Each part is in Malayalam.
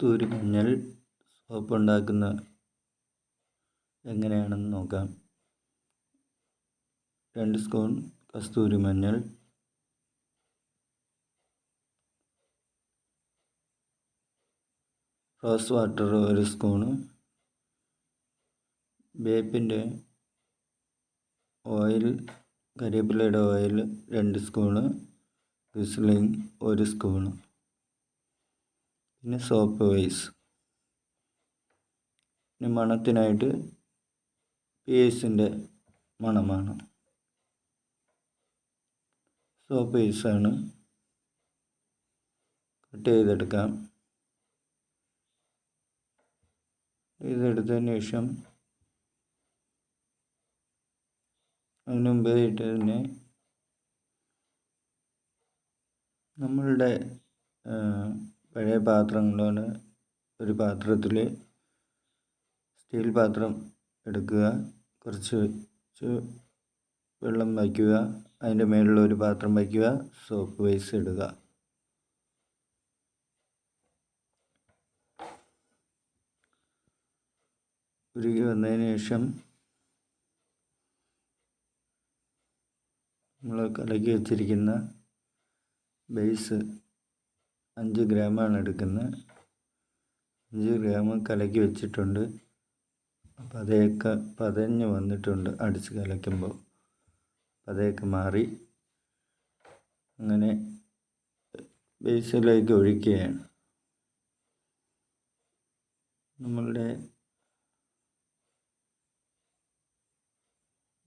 കസ്തൂരി മഞ്ഞൾ സോപ്പ് ഉണ്ടാക്കുന്ന എങ്ങനെയാണെന്ന് നോക്കാം. രണ്ട് സ്പൂൺ കസ്തൂരി മഞ്ഞൾ. റോസ് വാട്ടർ ഒരു സ്പൂണ്. വേപ്പിന്റെ ഓയിൽ കരിവേപ്പിലയുടെ ഓയിൽ രണ്ട് സ്പൂണ്. ഗ്ലിസറിൻ ഒരു സ്പൂണ്. പിന്നെ സോപ്പ് വൈസ് പിന്നെ മണത്തിനായിട്ട് പേസിന്റെ മണമാണ്. സോപ്പ് വൈസാണ് കട്ട് ചെയ്തെടുക്കാം. ഇതെടുത്തതിന് ശേഷം അതിന് മുമ്പേ തന്നെ നമ്മളുടെ പഴയ പാത്രങ്ങളാണ് ഒരു പാത്രത്തിൽ സ്റ്റീൽ പാത്രം എടുക്കുക. കുറച്ച് വെള്ളം വയ്ക്കുക. അതിന്റെ മേളിൽ ഒരു പാത്രം വയ്ക്കുക. സോപ്പ് വേസ് ഇടുക. ഉരുകി വന്നതിന് ശേഷം നമ്മൾ കലക്കി വെച്ചിരിക്കുന്ന ബേസ് അഞ്ച് ഗ്രാമാണ് എടുക്കുന്നത്. അഞ്ച് ഗ്രാം കലക്കി വെച്ചിട്ടുണ്ട്. പതയൊക്കെ പതഞ്ഞ് വന്നിട്ടുണ്ട് അടിച്ച് കലക്കുമ്പോൾ. പതയൊക്കെ മാറി. അങ്ങനെ ബേസിലേക്ക് ഒഴിക്കുകയാണ്. നമ്മളുടെ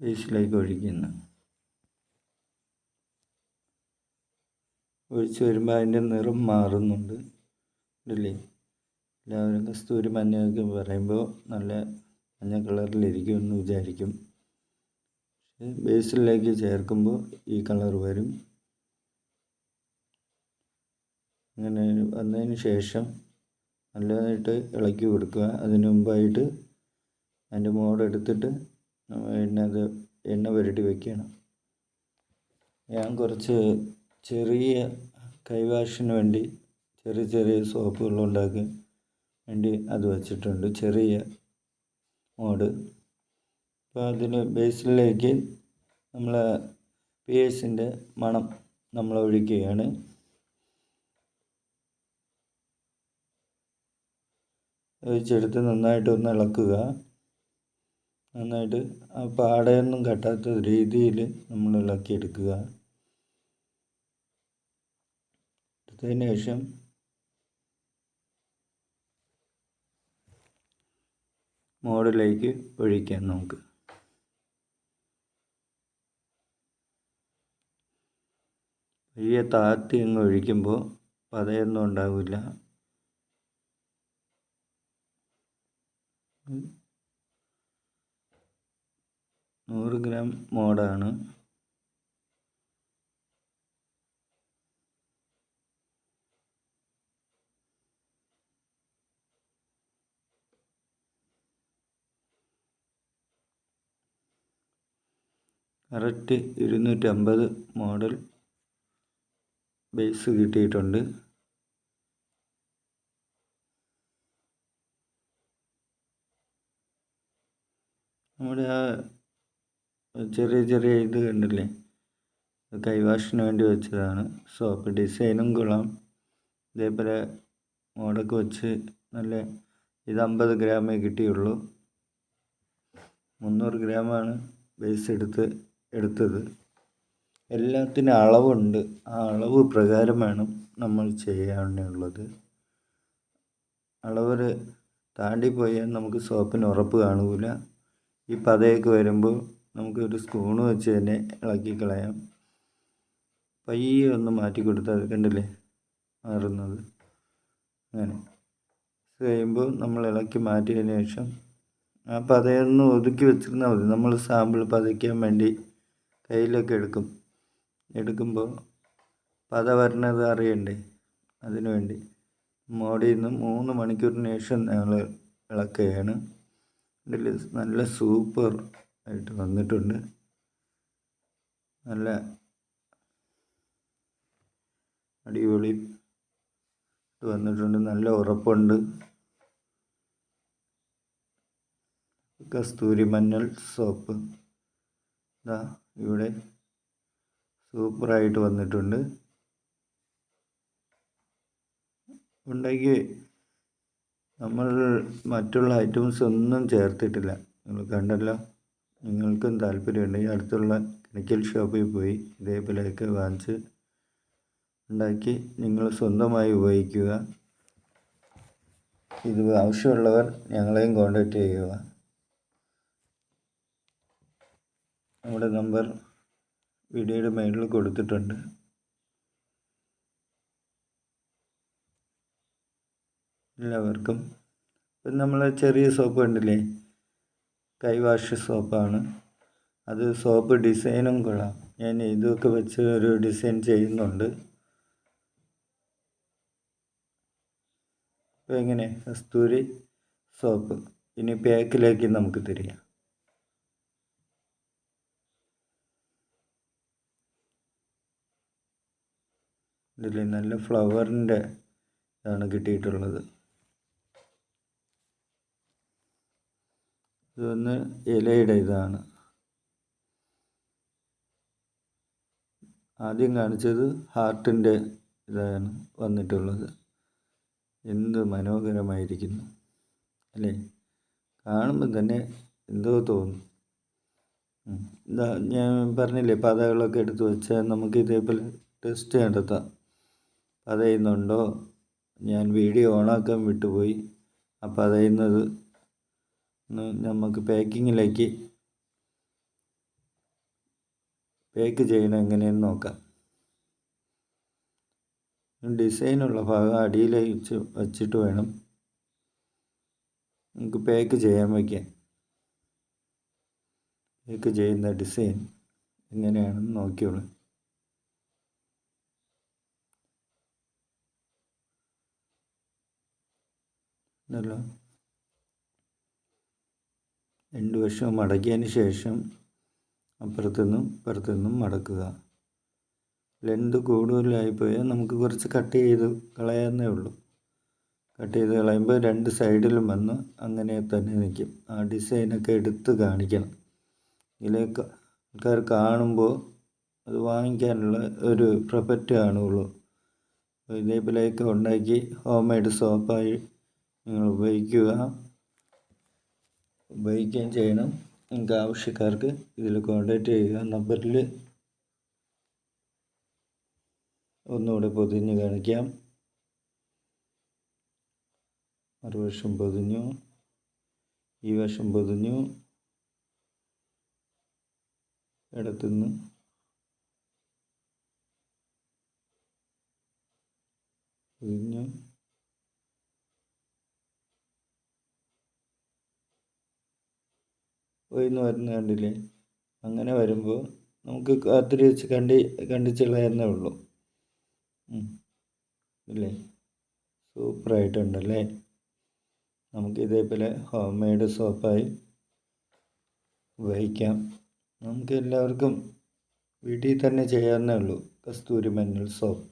ബേസിലേക്ക് ഒഴിക്കുന്നു. ഒഴിച്ച് വരുമ്പോൾ അതിന്റെ നിറം മാറുന്നുണ്ട്. ഇല്ലേ എല്ലാവരും കസ്തൂരി മഞ്ഞയൊക്കെ പറയുമ്പോൾ നല്ല മഞ്ഞ കളറിലിരിക്കുമെന്ന് വിചാരിക്കും. പക്ഷേ ബേസിലേക്ക് ചേർക്കുമ്പോൾ ഈ കളർ വരും. അങ്ങനെ വന്നതിന് ശേഷം നല്ലതായിട്ട് ഇളക്കി കൊടുക്കുക. അതിന് മുമ്പായിട്ട് അതിന്റെ മോടെടുത്തിട്ട് എണ്ണ അത് എണ്ണ പുരട്ടി വെക്കണം. ഞാൻ കുറച്ച് ചെറിയ കൈവാഷിന് വേണ്ടി ചെറിയ ചെറിയ സോപ്പുകൾ ഉണ്ടാക്കി വേണ്ടി അത് വച്ചിട്ടുണ്ട്. ചെറിയ മോഡ്. അപ്പോൾ അതിന് ബേസിലേക്ക് നമ്മൾ പി എസിന്റെ മണം നമ്മൾ ഒഴിക്കുകയാണ്. ഒഴിച്ചെടുത്ത് നന്നായിട്ട് ഒന്ന് ഇളക്കുക. നന്നായിട്ട് ആ പാടയൊന്നും കട്ടാത്ത രീതിയിൽ നമ്മൾ ഇളക്കിയെടുക്കുക. എടുത്തതിന് ശേഷം മോഡിലേക്ക് ഒഴിക്കാം നമുക്ക്. വലിയ താത്തി അങ്ങ് ഒഴിക്കുമ്പോൾ പതയൊന്നും ഉണ്ടാവില്ല. നൂറ് ഗ്രാം മോഡാണ്. കറക്റ്റ് ഇരുന്നൂറ്റമ്പത് മോഡൽ ബേസ് കിട്ടിയിട്ടുണ്ട്. നമ്മുടെ ആ ചെറിയ ചെറിയ ഇത് കണ്ടില്ലേ? കൈവാഷിന് വേണ്ടി വെച്ചതാണ്. സോപ്പ് ഡിസൈനും കൊള്ളാം. ഇതേപോലെ മോഡൊക്കെ വെച്ച് നല്ല ഇത് അമ്പത് ഗ്രാമേ കിട്ടിയുള്ളൂ. മുന്നൂറ് ഗ്രാമാണ് ബേസ് എടുത്ത് എടുത്തത്. എല്ലാത്തിനും അളവുണ്ട്. ആ അളവ് പ്രകാരം വേണം നമ്മൾ ചെയ്യാനുള്ളത്. അളവ് താണ്ടിപ്പോയാൽ നമുക്ക് സോപ്പിന് ഉറപ്പ് കാണൂല. ഈ പതയൊക്കെ വരുമ്പോൾ നമുക്ക് ഒരു സ്പൂണ് വെച്ച് തന്നെ ഇളക്കി കളയാം. പയ്യെ ഒന്ന് മാറ്റി കൊടുത്താൽ കണ്ടില്ലേ? മാറുന്നത്. അങ്ങനെ. കഴിയുമ്പോൾ നമ്മൾ ഇളക്കി മാറ്റിയതിന് ശേഷം ആ പതയൊന്ന് ഒതുക്കി വെച്ചിരുന്നാൽ മതി. നമ്മൾ സാമ്പിൾ പതയ്ക്കാൻ വേണ്ടി കയ്യിലൊക്കെ എടുക്കും. എടുക്കുമ്പോൾ പത വരണത് അറിയണ്ടേ? അതിനു വേണ്ടി. നിന്ന് മൂന്ന് മണിക്കൂറിന് ശേഷം ഞങ്ങൾ ഇളക്കുകയാണ്. നല്ല സൂപ്പർ ആയിട്ട് വന്നിട്ടുണ്ട്. നല്ല അടിപൊളി വന്നിട്ടുണ്ട്. നല്ല ഉറപ്പുണ്ട്. കസ്തൂരി മഞ്ഞൾ സോപ്പ്. ഇതാ. ഇവിടെ സൂപ്പറായിട്ട് വന്നിട്ടുണ്ട്. ഉണ്ടാക്കി നമ്മൾ മറ്റുള്ള ഐറ്റംസ് ഒന്നും ചേർത്തിട്ടില്ല. നിങ്ങൾ കണ്ടല്ലോ. നിങ്ങൾക്കും താല്പര്യമുണ്ടെങ്കിൽ അടുത്തുള്ള കെമിക്കൽ ഷോപ്പിൽ പോയി ഇതേപോലെയൊക്കെ വാങ്ങിച്ച് ഉണ്ടാക്കി നിങ്ങൾ സ്വന്തമായി ഉപയോഗിക്കുക. ഇത് ആവശ്യമുള്ളവർ ഞങ്ങളെയും കോൺടാക്റ്റ് ചെയ്യുക. നമ്മുടെ നമ്പർ വീഡിയോയുടെ മേളിൽ കൊടുത്തിട്ടുണ്ട്. എല്ലാവർക്കും. ഇപ്പം നമ്മൾ ചെറിയ സോപ്പ് കണ്ടില്ലേ? കൈവാഷ് സോപ്പാണ്. അത് സോപ്പ് ഡിസൈനും കൊള്ളാം. ഞാൻ ഇതൊക്കെ വെച്ച് ഒരു ഡിസൈൻ ചെയ്യുന്നുണ്ട്. അപ്പോൾ എങ്ങനെ? കസ്തൂരി സോപ്പ്. ഇനി പാക്കിലേക്ക് നമുക്ക് തിരിയാം. ഇതിൽ നല്ല ഫ്ലവറിന്റെ ഇതാണ് കിട്ടിയിട്ടുള്ളത്. ഇതൊന്ന് ഇലയുടെ ഇതാണ്. ആദ്യം കാണിച്ചത് ഹാർട്ടിന്റെ ഇതാണ് വന്നിട്ടുള്ളത്. എന്ത് മനോഹരമായിരിക്കുന്നു. അല്ലേ? കാണുമ്പോൾ തന്നെ എന്തോ തോന്നും. ഞാൻ പറഞ്ഞില്ലേ പാതകളൊക്കെ എടുത്ത് വെച്ചാൽ നമുക്ക് ഇതേപോലെ ടെസ്റ്റ് പതയുന്നുണ്ടോ ഞാൻ വീഡിയോ ഓണാക്കാൻ വിട്ടുപോയി. അപ്പോൾ പതയുന്നത് നമുക്ക് പാക്കിങ്ങിലേക്ക് പാക്ക് ചെയ്യണം എങ്ങനെയെന്ന് നോക്കാം. ഡിസൈനുള്ള ഭാഗം അടിയിൽ വെച്ച് വച്ചിട്ട് വേണം നമുക്ക് പാക്ക് ചെയ്യാൻ വയ്ക്കാൻ പാക്ക് ചെയ്യുന്ന ഡിസൈൻ എങ്ങനെയാണെന്ന് നോക്കിയോളൂ. ഉണ്ടല്ലോ. രണ്ട് വശവും മടക്കിയതിന് ശേഷം അപ്പുറത്തുനിന്നും ഇപ്പുറത്തുനിന്നും മടക്കുക. ലെന്ത് കൂടുതലായിപ്പോയാൽ നമുക്ക് കുറച്ച് കട്ട് ചെയ്ത് കളയാന്നേ ഉള്ളൂ. കട്ട് ചെയ്ത് കളയുമ്പോൾ രണ്ട് സൈഡിലും വന്ന് അങ്ങനെ തന്നെ നിൽക്കും. ആ ഡിസൈനൊക്കെ എടുത്ത് കാണിക്കണം. ഇതിലേക്ക് ആൾക്കാർ കാണുമ്പോൾ അത് വാങ്ങിക്കാനുള്ള ഒരു പ്രൊഫറ്റ് കാണുകയുള്ളൂ. ഇതേപോലെയൊക്കെ ഉണ്ടാക്കി ഹോം മെയ്ഡ് സോപ്പായി നിങ്ങൾ ഉപയോഗിക്കുക. ഉപയോഗിക്കുകയും ചെയ്യണം. നിങ്ങൾക്ക് ആവശ്യക്കാർക്ക് ഇതിൽ കോൺടാക്റ്റ് ചെയ്യുക. നമ്പറിൽ ഒന്നുകൂടെ പൊതിഞ്ഞ് കാണിക്കാം. മറുവശം പൊതിഞ്ഞു. ഈ വശം പൊതിഞ്ഞു. ഇടത്തുനിന്ന് പൊതിഞ്ഞു. പോയിന്ന് വരുന്ന കണ്ടില്ലേ? അങ്ങനെ വരുമ്പോൾ നമുക്ക് കാത്തിരി വെച്ച് കണ്ടി കണ്ടിച്ചുള്ളതെന്നേ ഉള്ളൂ. ഇല്ലേ? സൂപ്പറായിട്ടുണ്ടല്ലേ? നമുക്ക് ഇതേപോലെ ഹോം മെയ്ഡ് സോപ്പായി ഉപയോഗിക്കാം. നമുക്ക് എല്ലാവർക്കും വീട്ടിൽ തന്നെ ചെയ്യാവുന്നേ ഉള്ളൂ. കസ്തൂരി മഞ്ഞൾ സോപ്പ്